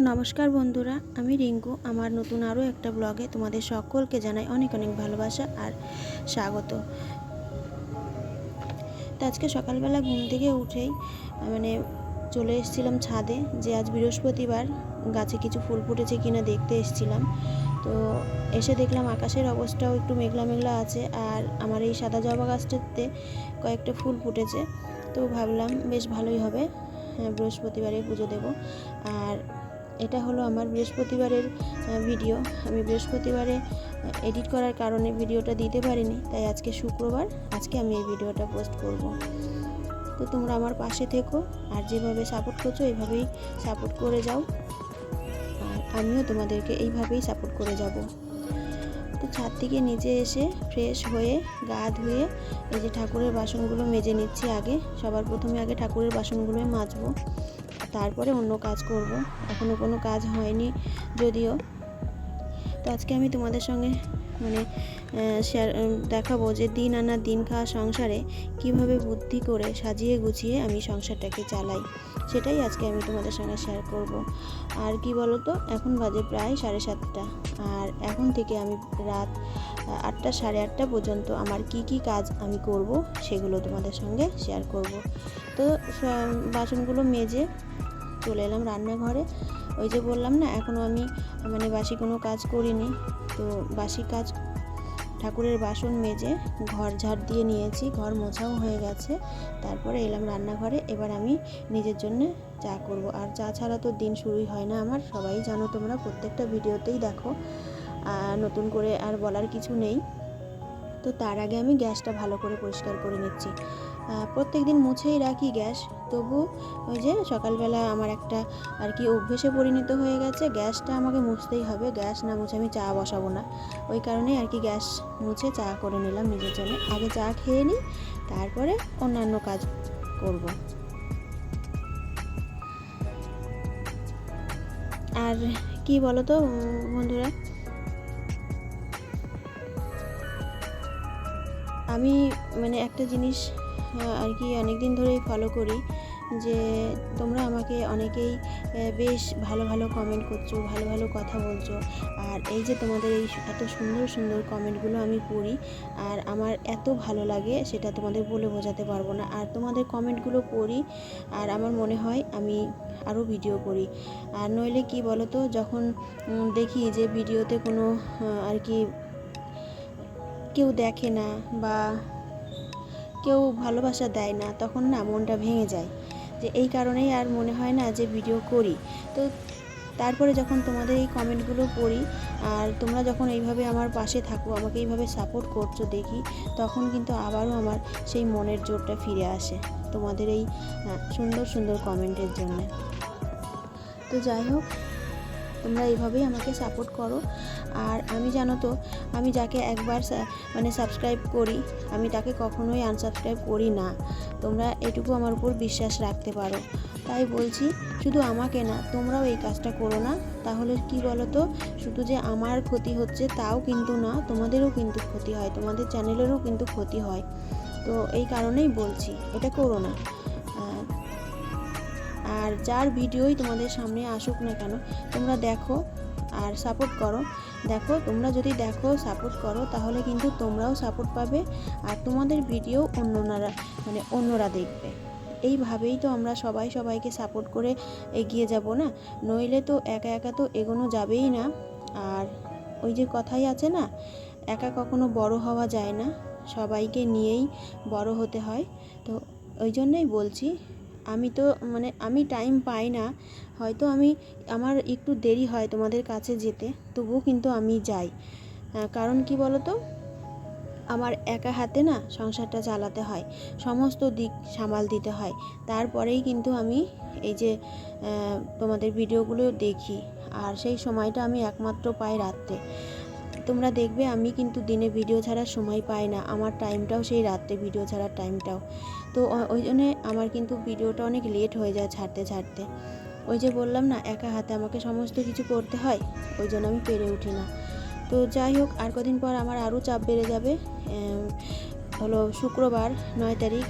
নমস্কার বন্ধুরা আমি রিঙ্কু। আমার নতুন আরও একটা ব্লগে তোমাদের সকলকে জানাই অনেক অনেক ভালোবাসা আর স্বাগত। তো আজকে সকালবেলা ঘুম থেকে উঠেই মানে চলে এসেছিলাম ছাদে যে আজ বৃহস্পতিবার গাছে কিছু ফুল ফুটেছে কিনা দেখতে এসেছিলাম। তো এসে দেখলাম আকাশের অবস্থাও একটু মেঘলা মেঘলা আছে আর আমার এই সাদা জবা গাছটাতে কয়েকটা ফুল ফুটেছে। তো ভাবলাম বেশ ভালোই হবে হ্যাঁ, বৃহস্পতিবারে পুজো দেব। আর এটা হলো আমার বৃহস্পতিবারের ভিডিও আমি বৃহস্পতিবারে এডিট করার কারণে ভিডিওটা দিতে পারিনি, তাই আজকে শুক্রবার, আজকে আমি এই ভিডিওটা পোস্ট করব। তো তোমরা আমার পাশে থেকো, আর যেভাবে সাপোর্ট করছ, এইভাবেই সাপোর্ট করে যাও। আর আমিও তোমাদেরকে এইভাবেই সাপোর্ট করে যাব। তো ছাদ থেকে নিচে এসে ফ্রেশ হয়ে, গা ধুয়ে, এই যে ঠাকুরের বাসনগুলো মেজে নিচ্ছি আগে, সবার প্রথমে আগে ঠাকুরের বাসনগুলোই মাজবো। তারপরে অন্য কাজ করব। এখনও কোনো কাজ হয়নি যদিও। তো আজকে আমি তোমাদের সঙ্গে মানে শেয়ার দেখাবো যে দিন আনা দিন খাওয়া সংসারে কীভাবে বুদ্ধি করে সাজিয়ে গুছিয়ে আমি সংসারটাকে চালাই। সেটাই আজকে আমি তোমাদের সঙ্গে শেয়ার করব। আর কি বলো তো এখন বাজে প্রায় সাড়ে সাতটা। আর এখন থেকে আমি রাত আটটা সাড়ে আটটা পর্যন্ত আমার কি কি কাজ আমি করব সেগুলো তোমাদের সঙ্গে শেয়ার করব। তো বাসনগুলো মেজে চলে এলাম রান্নাঘরে। ওই যে বললাম না এখনও আমি মানে বাসি কোনো কাজ করিনি। তো বাসি কাজ ঠাকুরের বাসন মেজে ঘর ঝাড় দিয়ে নিয়েছি, ঘর মোছাও হয়ে গেছে। তারপরে এলাম রান্নাঘরে, এবার আমি নিজের জন্য চা করব। আর চা ছাড়া তো দিন শুরুই হয় না আমার, সবাই জানো তোমরা, প্রত্যেকটা ভিডিওতেই দেখো। নতুন করে আর বলার কিছু নেই। তো তার আগে আমি গ্যাসটা ভালো করে পরিষ্কার করে নিচ্ছি। প্রত্যেক দিন মুছেই রাখি গ্যাস। তবু ওই যে সকালবেলা আমার একটা আর কি অভ্যেসে পরিণত হয়ে গেছে, গ্যাসটা আমাকে মুছতেই হবে। গ্যাস না মুছে আমি চা বসাবো না। ওই কারণেই আর কি গ্যাস মুছে চা করে নিলাম নিজের জন্য। আগে চা খেয়ে নিই, তারপরে অন্যান্য কাজ করব। আর কি বলো তো বন্ধুরা? আমি মানে একটা জিনিস আর কি অনেক দিন ধরেই ফলো করি যে তোমরা আমাকে অনেকেই বেশ ভালো ভালো কমেন্ট করছ, ভালো ভালো কথা বলছো। আর এই যে তোমাদের এই এত সুন্দর সুন্দর কমেন্টগুলো আমি পড়ি, আর আমার এত ভালো লাগে সেটা তোমাদের বলে বোঝাতে পারব না। আর তোমাদের কমেন্টগুলো পড়ি, আর আমার মনে হয় আমি আরও ভিডিও করি। আর নইলে কি বলো তো যখন দেখি যে ভিডিওতে কোনো আর কি কেউ দেখে না বা কেউ ভালোবাসা দেয় না, তখন না মনটা ভেঙে যায়। যে এই কারণেই আর মনে হয় না যে ভিডিও করি। তো তারপরে যখন তোমাদের এই কমেন্টগুলো পড়ি, আর তোমরা যখন এইভাবে আমার পাশে থাকো, আমাকে এইভাবে সাপোর্ট করছ দেখি, তখন কিন্তু আবারও আমার সেই মনের জোরটা ফিরে আসে তোমাদের এই সুন্দর সুন্দর কমেন্টের জন্য। তো যাই হোক তোমরা এইভাবেই আমাকে সাপোর্ট করো। আর আমি জানো তো, আমি যাকে একবার মানে সাবস্ক্রাইব করি, আমি তাকে কখনোই আনসাবস্ক্রাইব করি না। তোমরা এটুকু আমার উপর বিশ্বাস রাখতে পারো। তাই বলছি, শুধু আমাকে না, তোমরাও এই কাজটা করো না। তাহলে কি বলো তো শুধু যে আমার ক্ষতি হচ্ছে তাও কিন্তু না, তোমাদেরও কিন্তু ক্ষতি হয়, তোমাদের চ্যানেলেরও কিন্তু ক্ষতি হয়। তো এই কারণেই বলছি, এটা করো না। আর যার ভিডিওই তোমাদের সামনে আসুক না কেন, তোমরা দেখো আর সাপোর্ট করো। দেখো, তোমরা যদি দেখো সাপোর্ট করো, তাহলে কিন্তু তোমরাও সাপোর্ট পাবে আর তোমাদের ভিডিও অন্যরা মানে অন্যরা দেখবে। এইভাবেই তো আমরা সবাই সবাইকে সাপোর্ট করে এগিয়ে যাব না? নইলে তো একা একা তো এগোনো যাবেই না। আর ওই যে কথাই আছে না, একা কখনো বড় হওয়া যায় না। সবাইকে নিয়েই বড় হতে হয়। তো ওই জন্যই বলছি আমি তো মানে আমি টাইম পাই না। হয়তো আমি, আমার একটু দেরি হয় তোমাদের কাছে যেতে, তবুও কিন্তু আমি যাই। কারণ কি বলো তো আমার একা হাতে না সংসারটা চালাতে হয়। সমস্ত দিক সামাল দিতে হয়। তারপরেই কিন্তু আমি এই যে তোমাদের ভিডিওগুলো দেখি। আর সেই সময়টা আমি একমাত্র পাই রাত্রে। তোমরা দেখবে আমি কিন্তু দিনে ভিডিও ছাড়ার সময় পাই না। আমার টাইমটাও সেই রাত্রে ভিডিও ছাড়ার টাইমটাও তো ওই জন্যে আমার কিন্তু ভিডিওটা অনেক লেট হয়ে যায় ছাড়তে ছাড়তে। ওই যে বললাম না, একা হাতে আমাকে সমস্ত কিছু করতে হয়, ওই জন্য আমি পেরে উঠি না। তো যাই হোক, আর কদিন পর আমার আরও চাপ বেড়ে যাবে। হলো শুক্রবার, নয় তারিখ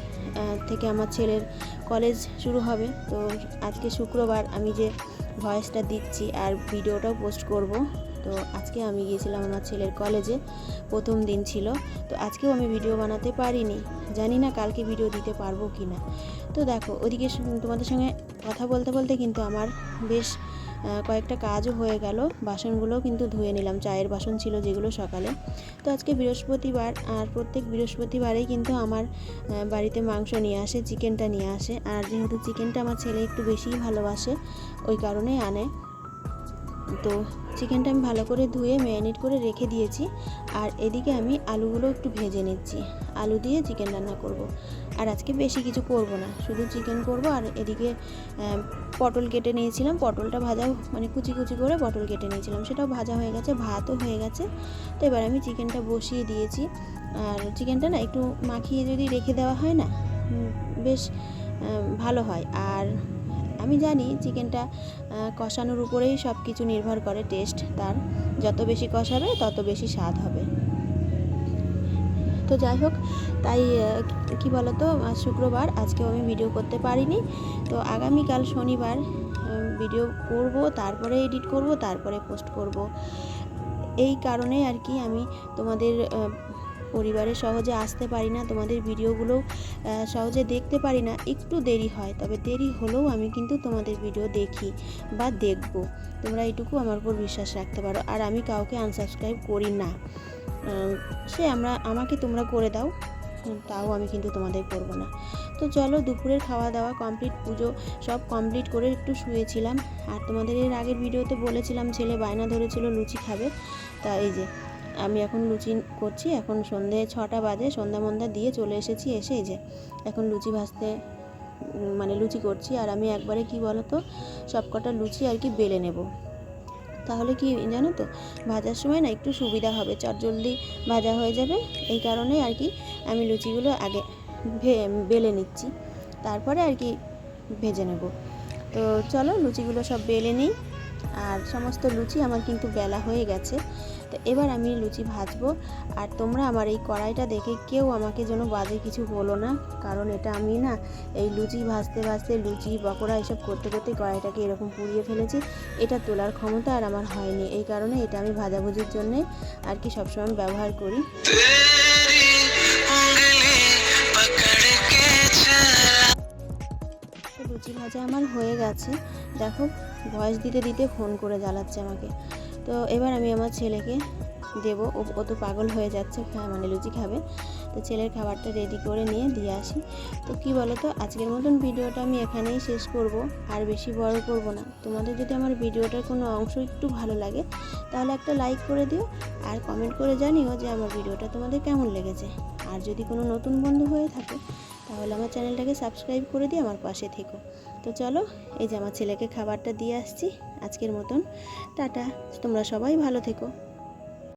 থেকে আমার ছেলের কলেজ শুরু হবে। তো আজকে শুক্রবার আমি যে ভয়েসটা দিচ্ছি আর ভিডিওটাও পোস্ট করব। তো আজকে আমি গিয়েছিলাম আমার ছেলের কলেজে, প্রথম দিন ছিল। তো আজকেও আমি ভিডিও বানাতে পারিনি। জানি না কালকে ভিডিও দিতে পারব কি না তো দেখো, ওদিকে তোমাদের সঙ্গে কথা বলতে বলতে কিন্তু আমার বেশ কয়েকটা কাজও হয়ে গেল। বাসনগুলোও কিন্তু ধুয়ে নিলাম। চায়ের বাসন ছিল যেগুলো সকালে। তো আজকে বৃহস্পতিবার, আর প্রত্যেক বৃহস্পতিবারেই কিন্তু আমার বাড়িতে মাংস নিয়ে আসে, চিকেনটা নিয়ে আসে। আর যেহেতু চিকেনটা আমার ছেলে একটু বেশিই ভালোবাসে, ওই কারণেই আনে। তো চিকেনটা আমি ভালো করে ধুয়ে ম্যারিনেট করে রেখে দিয়েছি। আর এদিকে আমি আলুগুলো একটু ভেজে নিচ্ছি। আলু দিয়ে চিকেন রান্না করব। আর আজকে বেশি কিছু করব না, শুধু চিকেন করব আর এদিকে পটল কেটে নিয়েছিলাম। পটলটা ভাজা মানে কুচি কুচি করে পটল কেটে নিয়েছিলাম। সেটাও ভাজা হয়ে গেছে, ভাতও হয়ে গেছে। তো এবার আমি চিকেনটা বসিয়ে দিয়েছি। আর চিকেনটা না একটু মাখিয়ে যদি রেখে দেওয়া হয় না বেশ ভালো হয়। আর আমি জানি চিকেনটা কষানোর উপরেই সব কিছু নির্ভর করে টেস্ট তার। যত বেশি কষাবে, তত বেশি স্বাদ হবে। তো যাই হোক, তাই কি বলতো শুক্রবার, আজকেও আমি ভিডিও করতে পারিনি। তো আগামীকাল শনিবার ভিডিও করব, তারপরে এডিট করব, তারপরে পোস্ট করব। এই কারণে আর কি আমি তোমাদের পরিবারে সহজে আসতে পারি না, তোমাদের ভিডিওগুলো সহজে দেখতে পারি না, একটু দেরি হয়, তবে দেরি হলেও আমি কিন্তু তোমাদের ভিডিও দেখি বা দেখব। তোমরা এইটুকু আমার উপর বিশ্বাস রাখতে পারো, আর আমি কাউকে আনসাবস্ক্রাইব করি না। সে আমরা, আমাকে তোমরা করে দাও তাও আমি কিন্তু তোমাদের করব না। তো চলো দুপুরের খাওয়া দাওয়া কমপ্লিট পুজো সব কমপ্লিট করে একটু শুয়েছিলাম। আর তোমাদের এর আগের ভিডিওতে বলেছিলাম, ছেলে বায়না ধরেছিল, লুচি খাবে। তা এই যে আমি এখন লুচি করছি, এখন সন্ধে ছটা বাজে, সন্ধ্যা মন্দা দিয়ে চলে এসেছি এসে যে এখন লুচি ভাজতে মানে লুচি করছি। আর আমি একবারে কি বলতো সব কটা লুচি আর কি বেলে নেব। তাহলে কি জানো তো, ভাজার সময় না একটু সুবিধা হবে চটজলদি ভাজা হয়ে যাবে। এই কারণে আর কি আমি লুচিগুলো আগে বেলে নিচ্ছি। তারপরে আর কি ভেজে নেব। তো চলো লুচিগুলো সব বেলে নিই। আর সমস্ত লুচি আমার কিন্তু বেলা হয়ে গেছে। তো এবার আমি লুচি ভাজবো। আর তোমরা আমার এই কড়াইটা দেখে কেউ আমাকে যেন বাজে কিছু বলো না। কারণ এটা আমি না এই লুচি ভাজতে ভাজতে লুচি পকোড়া এসব করতে করতে কড়াইটাকে এরকম পুড়িয়ে ফেলেছি। এটা তোলার ক্ষমতা আর আমার হয়নি। এই কারণে এটা আমি ভাজাভুজির জন্যে আর কি সবসময় ব্যবহার করি। লুচি ভাজা আমার হয়ে গেছে। দেখো ভয়েস দিতে দিতে ফোন করে জ্বালাচ্ছে আমাকে। তো এবার আমি আমার ছেলেকে দেবো। ও তো পাগল হয়ে যাচ্ছে মানে লুচি খাবে। তো ছেলের খাবারটা রেডি করে নিয়ে দিয়ে আসি। তো কি বলো তো আজকের মতন ভিডিওটা আমি এখানেই শেষ করব। আর বেশি বড় করব না। তোমাদের যদি আমার ভিডিওটার কোনো অংশ একটু ভালো লাগে, তাহলে একটা লাইক করে দিও। আর কমেন্ট করে জানিও যে আমার ভিডিওটা তোমাদের কেমন লেগেছে। আর যদি কোনো নতুন বন্ধু হয়ে থাকে তাহলে আমার চ্যানেলটাকে সাবস্ক্রাইব করে দিয়ে আমার পাশে থেকো। তো চলো, এই যে আমার ছেলেকে খাবারটা দিয়ে আসছি। আজকের মতন। টাটা। তোমরা সবাই ভালো থেকো।